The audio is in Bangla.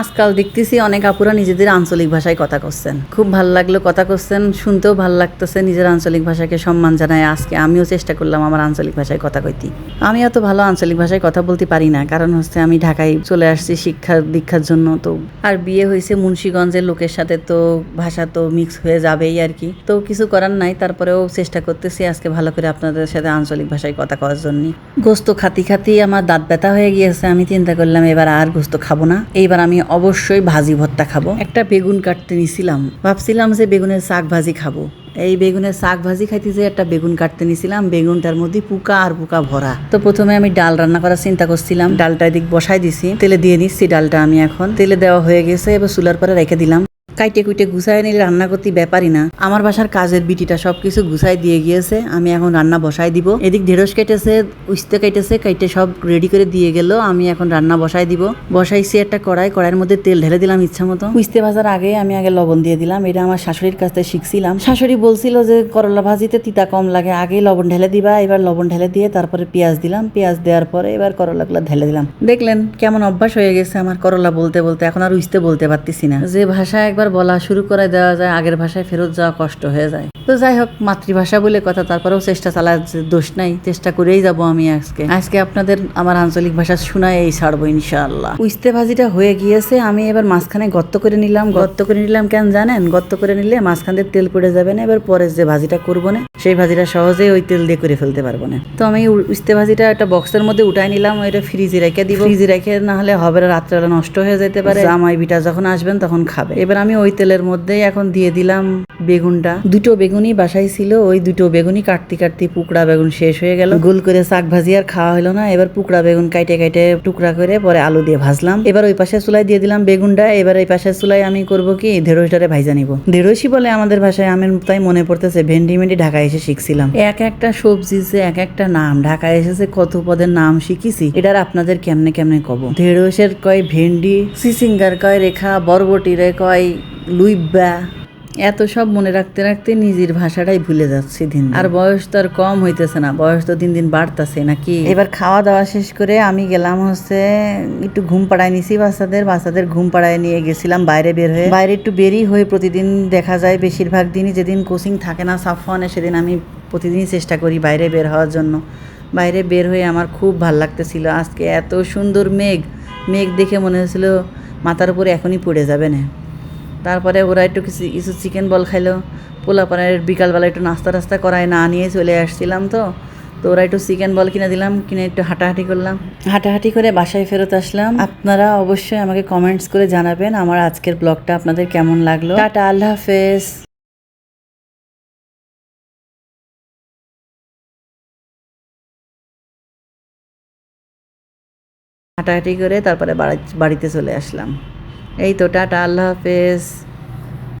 আজকাল দেখতেছি অনেক আপুরা নিজেদের আঞ্চলিক ভাষায় কথা করছেন। খুব ভালো লাগল কথা করছেন, শুনতেও ভালো লাগতেছে নিজের আঞ্চলিক ভাষাকে সম্মান জানায়। আজকে আমিও চেষ্টা করলাম আমার আঞ্চলিক ভাষায় কথা কইতে। আমি এত ভালো আঞ্চলিক ভাষায় কথা বলতে পারি না, কারণ হচ্ছে আমি ঢাকায় চলে আসছি শিক্ষা দীক্ষার জন্য, তো আর বিয়ে হয়েছে মুন্সীগঞ্জের লোকের সাথে, তো ভাষা তো মিক্স হয়ে যাবেই আর কি। তো কিছু করার নাই, তারপরেও চেষ্টা করতেছি আজকে ভালো করে আপনাদের সাথে আঞ্চলিক ভাষায় কথা কওয়ার জন্য। গোস্ত খাতি খাতি আমার দাঁত ব্যথা হয়ে গিয়েছে, আমি চিন্তা করলাম এবার আর গোস্ত খাব না। এইবার আমি অবশ্যই ভাজি ভর্তা খাব। একটা বেগুন কাটতে নিছিলাম। ভাবছিলাম যে বেগুনের শাক ভাজি খাব। এই বেগুনের শাক ভাজি খাইতে যে একটা বেগুন কাটতে নিছিলাম। বেগুনটার মধ্যে পোকা আর পোকা ভরা। তো প্রথমে আমি ডাল রান্না করার চিন্তা করছিলাম। ডালটা এদিক বসাই দিছি। তেলে দিয়ে নিচ্ছি ডালটা আমি এখন। তেলে দেওয়া হয়ে গেছে, এবার চুলার পরে রেখে দিলাম। কাইটে কুইটে গুছাই নিলে রান্না করতে ব্যাপারই না। আমার বাসার কাজের বিটিটা সবকিছু গুছাই দিয়ে গিয়েছে, আমি এখন রান্না বসাই দিব। এদিক ঢেঁড়স কেটেছে, উস্তে কাইটেছে, কাইটে সব রেডি করে দিয়ে গেল, আমি এখন রান্না বসাই দিব। বসাইছি একটা কড়াই, কড়াইয়ের মধ্যে তেল ঢেলে দিলাম ইচ্ছা মতো। উস্তে ভাজার আগে আমি আগে লবণ দিয়ে দিলাম, এটা আমার শাশুড়ির কাছ থেকে শিখছিলাম। শাশুড়ি বলছিল যে, করলা ভাজিতে তিতা কম লাগে আগে লবণ ঢেলে দিবা, এবার লবণ ঢেলে দিয়ে তারপরে পেঁয়াজ দিলাম, পেঁয়াজ দেওয়ার পরে এবার করলাগুলো ঢেলে দিলাম। দেখলেন, কেমন অভ্যাস হয়ে গেছে আমার করলা বলতে বলতে, এখন আর উস্তে বলতে পারতেছি না। যে ভাষা একবার বলা শুরু করে দেওয়া যায় আগের ভাষায় ফেরত যাওয়া কষ্ট হয়ে যায়। তো যাই হোক, মাতৃভাষা বলে কথা, তারপরেও চেষ্টা চালা দোষ নাই, চেষ্টা করেই যাব আমি আজকে। আজকে আপনাদের আমার আঞ্চলিক ভাষা শোনায় এই ছাড়বো, ইনশাআল্লাহ। উস্তে ভাজিটা হয়ে গিয়েছে, আমি এবার মাঝখানে গর্ত করে নিলাম। গর্ত করে নিলাম কেন জানেন? গর্ত করে নিলে মাঝখান দিয়ে তেল পড়ে যাবে না, এবার পরে যে ভাজিটা করব না, সেই ভাজিটা সহজেই ওই তেল দিয়ে করে ফেলতে পারব না। তো আমি উস্তে ভাজিটা একটা বক্সের মধ্যে উঠাই নিলাম, ওইটা ফ্রিজে রেখে দিব। ফ্রিজে রেখে না হলে হবে রাত্রেবেলা নষ্ট হয়ে যেতে পারে। জামাই বিটা যখন আসবেন তখন খাবে। এবার আমি ওই তেলের মধ্যেই এখন দিয়ে দিলাম বেগুনটা। দুটো বেগুনই বাসায় ছিল, ওই দুটো বেগুনই কাটতে কাটতে পুকড়া বেগুন শেষ হয়ে গেল। গোল করে শাক ভাজি আর খাওয়া হলো না, এবার পুকড়া বেগুন কাইটে কাইটে টুকরা করে পরে আলু দিয়ে ভাজলাম। এবার ওই পাশে চুলাই দিয়ে দিলাম বেগুনটা, এবার এই পাশের চুলাই আমি করব কি ঢেঁড়সটারে ভাইজা নিব। ঢেঁড়সই বলে আমাদের ভাষায় আমার তাই মনে পড়তেছে, ভেন্ডি মেন্ডি ঢাকায় এসে শিখছিলাম। এক একটা সবজি যে এক একটা নাম, ঢাকায় এসেছে কত পদের নাম শিখিছি, এটার আপনাদের কেমনে কেমনে কব? ঢেঁড়সের কয় ভেন্ডি, সিসিঙ্গার কয় রেখা, বরবটিরে কয় লুইব্বা এত সব মনে রাখতে রাখতে নিজের ভাষাটাই ভুলে যাচ্ছি দিন। আর বয়স তো আর কম হইতেছে না বয়স তো দিন দিন বাড়তেছে নাকি? এবার খাওয়া দাওয়া শেষ করে আমি গেলাম হচ্ছে একটু ঘুম পাড়ায় নিছি বাচ্চাদের বাচ্চাদের ঘুম পাড়ায় নিয়ে গেছিলাম বাইরে বের হয়ে। বাইরে একটু বেরি হয়ে প্রতিদিন দেখা যায় বেশিরভাগ দিনই যেদিন কোচিং থাকে না সাফওয়ানে সেদিন আমি প্রতিদিনই চেষ্টা করি বাইরে বের হওয়ার জন্য। বাইরে বের হয়ে আমার খুব ভালো লাগতেছিল। আজকে এত সুন্দর মেঘ মেঘ দেখে মনে হয়েছিল মাথার উপরে এখনই পড়ে যাবে না। তারপরে ওরা একটু কিছু কিছু চিকেন বল খাইলো। পোলাপানের বিকালবেলা একটু নাস্তা টাস্তা করায় না নিয়ে চলে আসছিলাম তো। তো ওরা একটু চিকেন বল কিনে দিলাম কিনে একটু হাঁটাহাঁটি করলাম। হাঁটাহাঁটি করে বাসায় ফেরত আসলাম। আপনারা অবশ্যই আমাকে কমেন্টস করে জানাবেন আমার আজকের ব্লগটা আপনাদের কেমন লাগল। টাটা আল্লাহ হাফেজ। হাঁটাহাঁটি করে তারপরে বাড়িতে চলে আসলাম। এই তো টাটা আল্লাহ হাফেজ।